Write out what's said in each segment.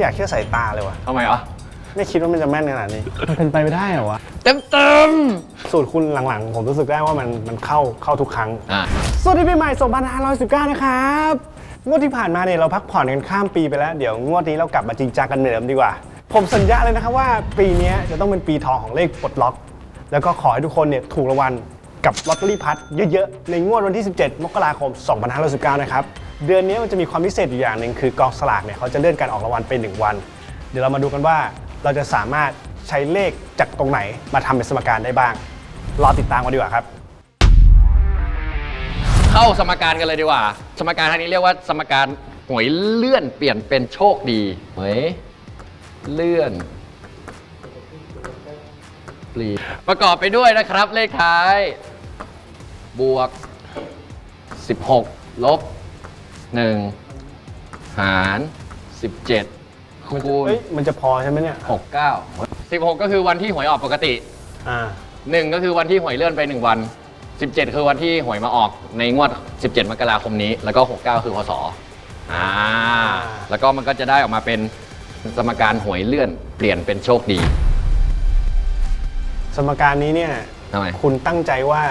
อยากเชื่อสายตาเลยว่ะทำไมอะไม่คิดว่ามันจะแม่นขนาดนี้มันเป็นไปไม่ได้เหรอวะ เต็มเต็มสูตรคุณหลังๆ ผมรู้สึกได้ว่ามันมันเข้าเข้าทุกครั้ง อะสวัสดีปีใหม่ 2519 นะครับ งวดที่ผ่านมาเนี่ยเราพักผ่อนกันข้ามปีไปแล้ว เดี๋ยวงวดนี้เรากลับมาจริงจังกันเหมือนเดิมดีกว่า ผมสัญญาเลยนะครับว่าปีนี้จะต้องเป็นปีทองของเลขปลดล็อก แล้วก็ขอให้ทุกคนเนี่ยถูกรางวัลกับลอตเตอรี่พัดเยอะๆ ในงวดวันที่ 17 มกราคม 2519 นะครับ เดือนนี้มันจะมีความพิเศษอยู่อย่างหนึ่งคือกองสลากเนี่ยเขาจะเลื่อนการออกรางวัลไปหนึ่งวัน เดี๋ยวเรามาดูกันว่าเราจะสามารถใช้เลขจากตรงไหนมาทำเป็นสมการได้บ้าง รอติดตามกันดีกว่าครับ เข้าสมการกันเลยดีกว่า สมการทางนี้เรียกว่าสมการหวยเลื่อนเปลี่ยนเป็นโชคดีหวยเลื่อนเปลี่ยนประกอบไปด้วยนะครับเลขท้าย บวก 16 ลบ 1หาร17คูณเฮ้ยมันจะพอใช่ไหมเนี่ย69 16ก็คือวันที่หวยออกปกติอ่า หนึ่งก็คือวันที่หวยเลื่อนไป1วัน17คือวันที่หวยมาออกในงวด17มกราคมนี้แล้วก็69คือพศอ่าแล้วก็มันก็จะได้ออกมาเป็นสมการหวยเลื่อนเปลี่ยนเป็นโชคดีสมการนี้เนี่ย ทำไม คุณตั้งใจว่า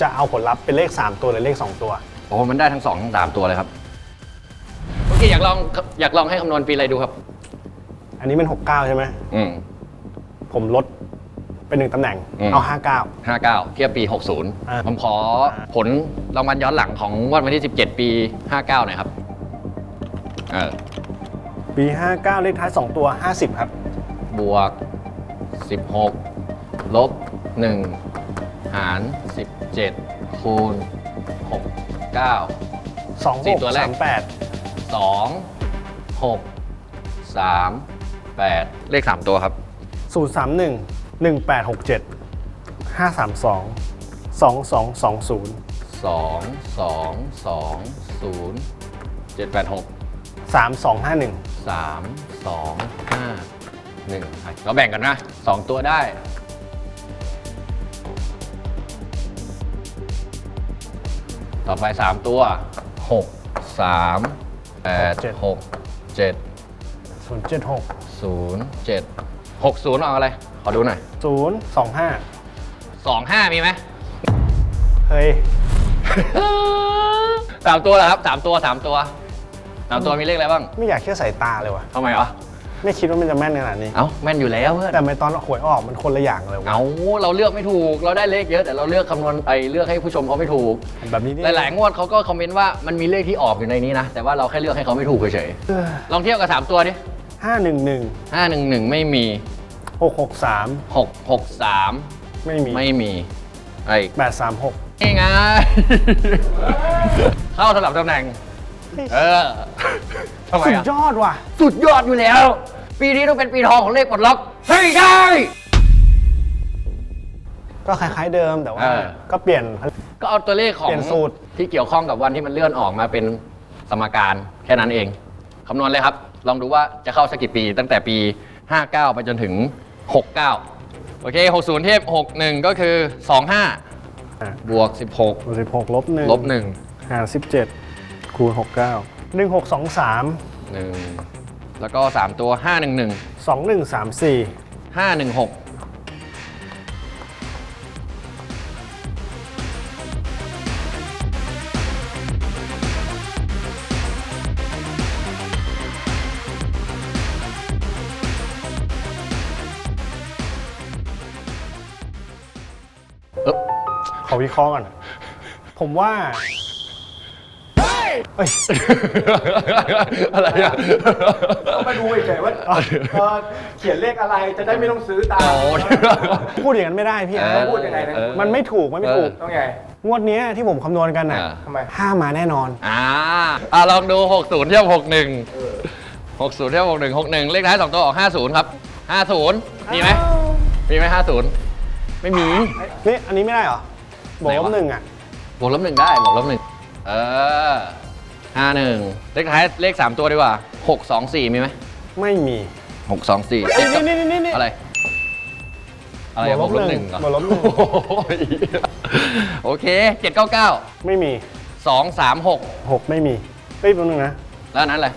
จะเอาผลลัพธ์เป็นเลข 3 ตัวหรือเลข 2 ตัว โอ้โหมันได้ทั้งสองทั้งสามตัวเลยครับโอเคอยากลองอยากลองให้คำนวณปีอะไรดูครับ อันนี้เป็น 69 ใช่ไหม อืม ผมลดเป็นหนึ่งตำแหน่ง อืม เอา 59 เทียบปี อ่า60 ผมขอผลรางวัลย้อนหลังของงวดวันที่ 17 ปี 59 หน่อยครับ เออ 59 ปี 59 เลขท้าย 2 ตัว 50 ครับ บวก 16 ลบ 1 หาร 17 คูณ 6 9 2สี่6ตัวแรก3 2 6 3 8เลข 3 ตัวครับ8 0 3 1 1 8 6 7 5 3 2 2 2 2 0 2 2 2 0 7 8 6 3 2 5 1 3 2 5 1เราแบ่งกันนะ2ตัวได้ ต่อไป 3 ตัว 6 3 8 6 7 0 7 6 0 7 6 0เอาอะไร ขอดูหน่อย0 2 5 2 5 มีไหม เฮ้ย สามตัวเหรอครับสามตัวสามตัวสามตัวมีเลขอะไรบ้าง ไม่อยากเชื่อสายตาเลยว่ะทำไมวะ ไม่คิดว่ามันจะแม่นขนาดนี้ เอ้าแม่นอยู่แล้วเพื่อนแต่ไม่ตอนหวยออกมันคนละอย่างเลยวะเอาเราเลือกไม่ถูกเราได้เลขเยอะแต่เราเลือกคำนวณไอ้เลือกให้ผู้ชมเขาไม่ถูก แบบนี้นี่หลายๆงวดเขาก็คอมเมนต์ว่ามันมีเลขที่ออกอยู่ในนี้นะแต่ว่าเราแค่เลือกให้เขาไม่ถูกเฉยเออๆลองเทียบกับ3ตัวดิห้าหนึ่งหนึ่งห้าหนึ่งหนึ่งไม่มีหกหกสามหกหกสามไม่มีไม่มีไอ้แปดสามหกนี่ไงเข้าสลับตำแหน่งเออทำไมสุดอะยอดว่ะ สุดยอดอยู่แล้ว ปีนี้ต้องเป็นปีทองของเลขปลดล็อกให้ได้ ก็คล้ายๆเดิมแต่ว่า เออ ก็เปลี่ยน ก็เอาตัวเลขของเปลี่ยนสูตร ที่เกี่ยวข้องกับวันที่มันเลื่อนออกมาเป็นสมการแค่นั้นเองคำนวณเลยครับ ลองดูว่าจะเข้าสักกี่ปี ตั้งแต่ปี 59 ไปจนถึง 69 โอเค 60 เทพ 61 ก็คืออะ25 บวก 16 สิบหกลบหนึ่งลบหารสิบเจ็ดคูณหกเก้าหนึ่งหกสองสาม1 1 แล้วก็ 3 ตัว 511 สองหนึ่งสามสี่516 ขอวิเคราะห์ก่อนผมว่า เอ้ย อะไรอะ ต้องมาดูเฉยๆว่าเอ่อเขียนเลขอะไรจะได้ไม่ต้องซื้อตามโอ้พูดอย่างนั้นไม่ได้พี่ เอนะอพูดยังไงนะเออ มันไม่ถูกมันไม่ถูก ต้องไง งวดเนี้ยที่ผมคำนวณกันน่ะอ่า ทำไม ห้ามาแน่นอน อ่าอ่าลองดู 60 เทียบ 61 60 เทียบ 61 61 เลขท้าย2ตัวออก 50 ครับ 50 มีไหม มีไหม50 ไม่มี นี่อันนี้ไม่ได้เหรอ บอกไหนลวะบหนึ่งอะ บวกลบหนึ่งได้ บวกลบหนึ่งเออ ห้าหนึ่งเลขท้ายเลขสามตัวดีกว่าหกสองสี่มีไหมไม่มีหกสองสี่เอ้ยนี่นี่นี่นี่อะไร อะไรอะบบววกกลลบบหหนึ่นึ่งงเหรอวกลบหนึ่ง โอ้ยโอเคเจ็ดเก้าเก้าไม่มีสองสามหกหกไม่มีเฮ้ยแป๊บนึงนะแล้วอันนั้นอะไร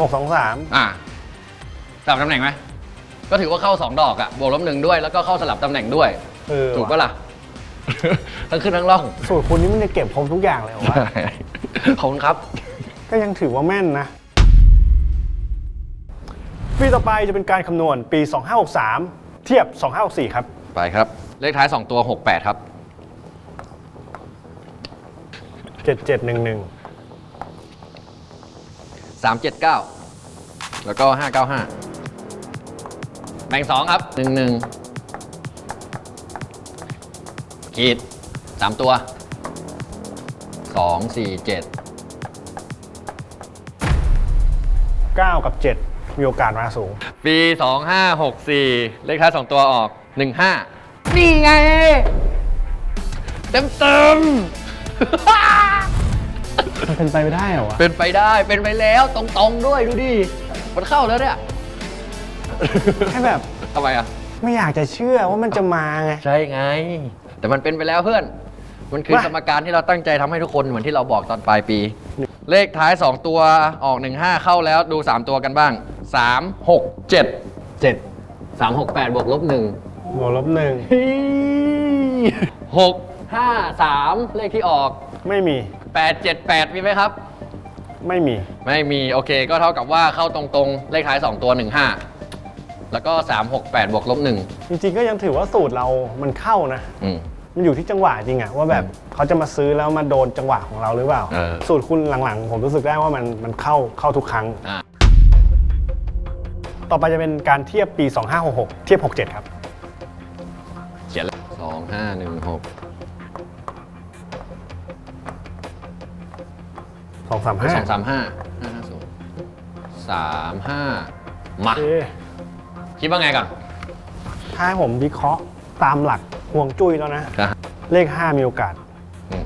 หกสองสามอ่าสลับตำแหน่งไหมก็ถือว่าเข้าสองดอกอะบวกลบหนึ่งด้วยแล้วก็เข้าสลับตำแหน่งด้วย เออถูกว่ะปะล่ะ ทั้งขึ้นทั้งล่อง สูตรคุณนี่มันจะเก็บครบทุกอย่างเลยเหรอวะ ขอบคุณครับ ก็ยังถือว่าแม่นนะ ปีต่อไปจะเป็นการคำนวณปี 2563 เทียบ 2564 ครับ ไปครับ เลขท้าย 2 ตัว 68 ครับ 7711 379 แล้วก็ 595 แบ่ง 2 ครับ 11ขีด3 ตัว 2 4 7 9กับ 7 มีโอกาสมาสูง ปี2564เลขท้าย2ตัวออก15นี่ไง เต็มเต็มๆ มันเป็นไปไม่ได้เหรอวะ เป็นไปได้เป็นไปแล้วตรงๆด้วยดูดิ มันเข้าแล้วเนี่ยแค่แบบทำไมอะ ไม่อยากจะเชื่อว่ามันจะมาไง ใช่ไง แต่มันเป็นไปแล้วเพื่อน มันคือว่าสมการที่เราตั้งใจทำให้ทุกคนเหมือนที่เราบอกตอนปลายปี เลขท้าย 2 ตัวออก 15 เข้าแล้วดู 3 ตัวกันบ้าง 3 6 7 7 3 6 8บวกลบ1บวกลบหนึ่ง6 5 3 เลขที่ออก ไม่มี8 7 8 มีไหมครับ ไม่มี ไม่มีโอเคก็เท่ากับว่าเข้าตรงๆ เลขท้าย 2 ตัว 15 แล้วก็ 3 6 8บวกลบ1จริงๆก็ยังถือว่าสูตรเรามันเข้านะ อืม มันอยู่ที่จังหวะจริงอะว่าแบบเขาจะมาซื้อแล้วมาโดนจังหวะของเราหรือเปล่า เออ สูตรคุณหลังๆ ผมรู้สึกได้ว่ามันมันเข้าเข้าทุกครั้ง อ่าต่อไปจะเป็นการเทียบปี 2566 เทียบ 67 ครับ เขียนเลยสองห้าหนึ่งหก235สองสามห้าห้าห้าศูนย์สามห้ามา เอ๊ะคิดว่าไงก่อน ถ้าให้ผมวิเคราะห์ตามหลัก ห่วงจุ้ยแล้วนะเลข 5 มีโอกาส อืม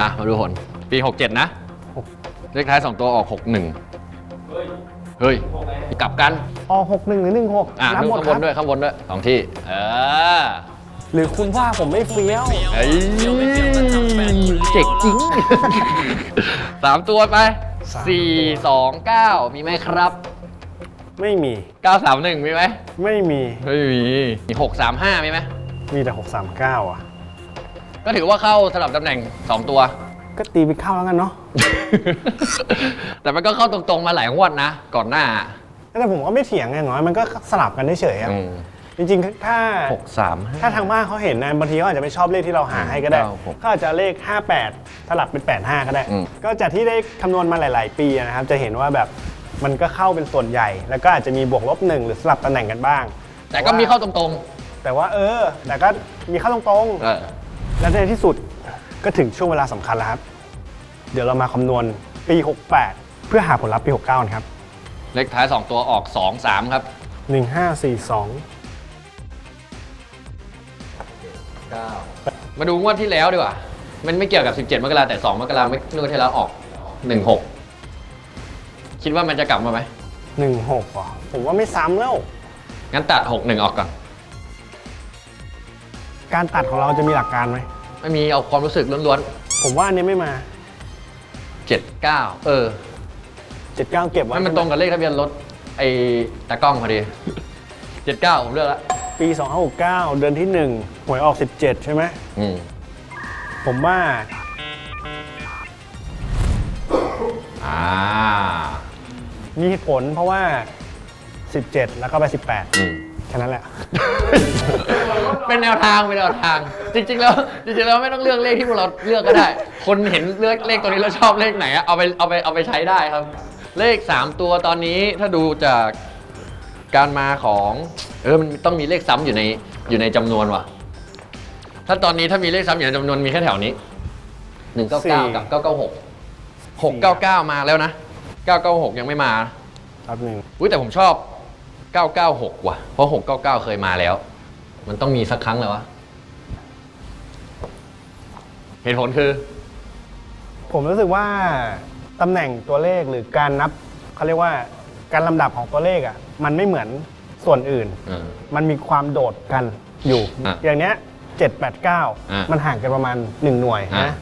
อะมาดูผลปี 67 นะ หก เลขท้าย 2 ตัวออก 61 เฮ้ย กลับกัน ออก61 หรือ อะ16นับดูหมดข้างคบรันบ ด้วยข้างบนด้วยสองที่ เออหรือคุณว่าผมไม่เฟี้ยวเฮ้ยเจ๋งจริง สามตัวไปสาม สี่สองเก้ามีไหมครับไม่มีเก้าสามหนึ่งมีไหมไม่มี ไม่มีมีหกสามห้ามีไหม มีแต่ 639 อะ ก็ถือว่าเข้าสลับตำแหน่ง 2 ตัว ก็ตีไปเข้าแล้วกันเนาะ แต่มันก็เข้าตรงๆมาหลายงวดนะ ก่อนหน้าแต่ผมก็ไม่เถียงไงหน่อยมันก็สลับกันเฉยๆอะจริงๆ ถ้า หกสามถ้าทางบ้านเขาเห็นนะบางทีเขาอาจจะไม่ชอบเลขที่เราหาให้ก็ได้เก้าหกเขาอาจจะเลข 58สลับเป็น 85 ก็ได้ อืม ก็จากที่ได้คำนวณมาหลาย ๆ ปีนะครับ จะเห็นว่าแบบมันก็เข้าเป็นส่วนใหญ่ แล้วก็อาจจะมีบวกลบหนึ่งหรือสลับตำแหน่งกันบ้างแต่ก็มีเข้าตรง แต่ว่าเออ แต่ก็มีเข้าตรงๆเออ ๆ และในที่สุดก็ถึงช่วงเวลาสำคัญแล้วครับ เดี๋ยวเรามาคำนวณปี 68 เพื่อหาผลลัพธ์ปี 69กันครับ เลขท้าย 2 ตัวออก 2 3 ครับ 1542 มาดูงวดที่แล้วดีกว่า มันไม่เกี่ยวกับ 17 มกราแต่ 2 มกราไม่งวดที่แล้วออก 16 คิดว่ามันจะกลับมาไหม16เหรอผมว่าไม่ซ้ำแล้ว งั้นตัด 6 1 ออกก่อน การตัดของเราจะมีหลักการไหม ไม่มีเอาความรู้สึกล้วนผมว่าอันนี้ไม่มาๆ7 9เออ79 เก็บไว้ไม่มันตรงกับเลขทะเบียนรถไอ้ตากล้องพอดี79ผมเลือกแล้วปี 2569 เดือนที่ 1 หวยออก 17 ใช่ไหม อืมผมว่า อ่ามีเหตุผลเพราะว่า 17 แล้วก็ไป อืม18 แค่นั้นแหละ เป็นแนวทางเป็นแนวทาง จริง ๆ แล้ว จริงๆแล้วไม่ต้องเลือกเลขที่พวกเราเลือกก็ได้ คนเห็นเลือกเลขตัวนี้แล้วชอบเลขไหนอะเอาไปเอาไปเอาไปใช้ได้ครับ เลข 3 ตัวตอนนี้ถ้าดูจากการมาของเออมันต้องมีเลขซ้ำอยู่ในอยู่ในจำนวนว่ะ ถ้าตอนนี้ถ้ามีเลขซ้ำอยู่ในจำนวนมีแค่แถวนี้199 กับ 996 699 มาแล้วนะ 996 ยังไม่มา ครับหนึ่ง อุ้ยแต่ผมชอบ 996 ว่ะ เพราะ 699 เคยมาแล้ว มันต้องมีสักครั้งแล้ววะ เหตุผลคือ ผมรู้สึกว่าตำแหน่งตัวเลขหรือการนับเขาเรียกว่าการลำดับของตัวเลขอะ มันไม่เหมือนส่วนอื่นเออมันมีความโดดกันอยู่ อะอย่างเนี้ยอะ789มันห่างกันประมาณ1หน่วยอะนะ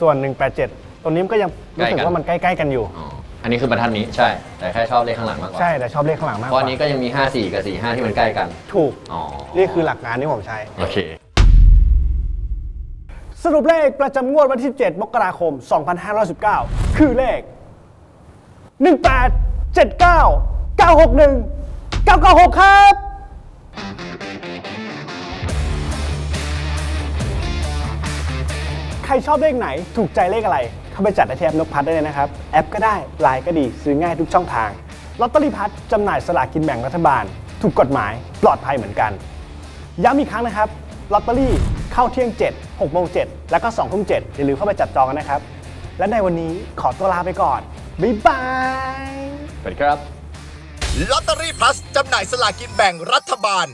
ส่วน187ตัวนี้มันก็ยังรู้สึกใกล้กัน ว่ามันใกล้ๆกันอยู่ อ๋อ อันนี้คือบรรทัดนี้ใช่ แต่แค่ชอบเลขข้างหลังมากกว่าใช่แต่ชอบเลขข้างหลังมากเพกราะว่าอันนี้ก็ยังมี 5 4 กับ 4 5 ที่มันใกล้กัน ถูก อ๋อนี่คือหลักการที่ผมใช้ โอเค สรุปเลขประจำงวดวันที่ 7 มกราคม 2519 คือเลข 18 79 961 996 ครับ ใครชอบเลขไหนถูกใจเลขอะไร เข้าไปจัดในแทบนกพัดได้เลยนะครับ แอปก็ได้ไลน์ก็ดีซื้อง่ายทุกช่องทางลอตเตอรี่พัดจำหน่ายสลากกินแบ่งรัฐบาล ถูกกฎหมายปลอดภัยเหมือนกัน ย้ำอีกครั้งนะครับลอตเตอรี่เข้าเที่ยง 7 6โมง7แล้วก็2ทุ่ม7อย่าลืมเข้าไปจับจองกันนะครับ และในวันนี้ขอตัวลาไปก่อน บ๊ายบายสวัสดีครับ ลอตเตอรี่พลัสจำหน่ายสลากินแบ่งรัฐบาล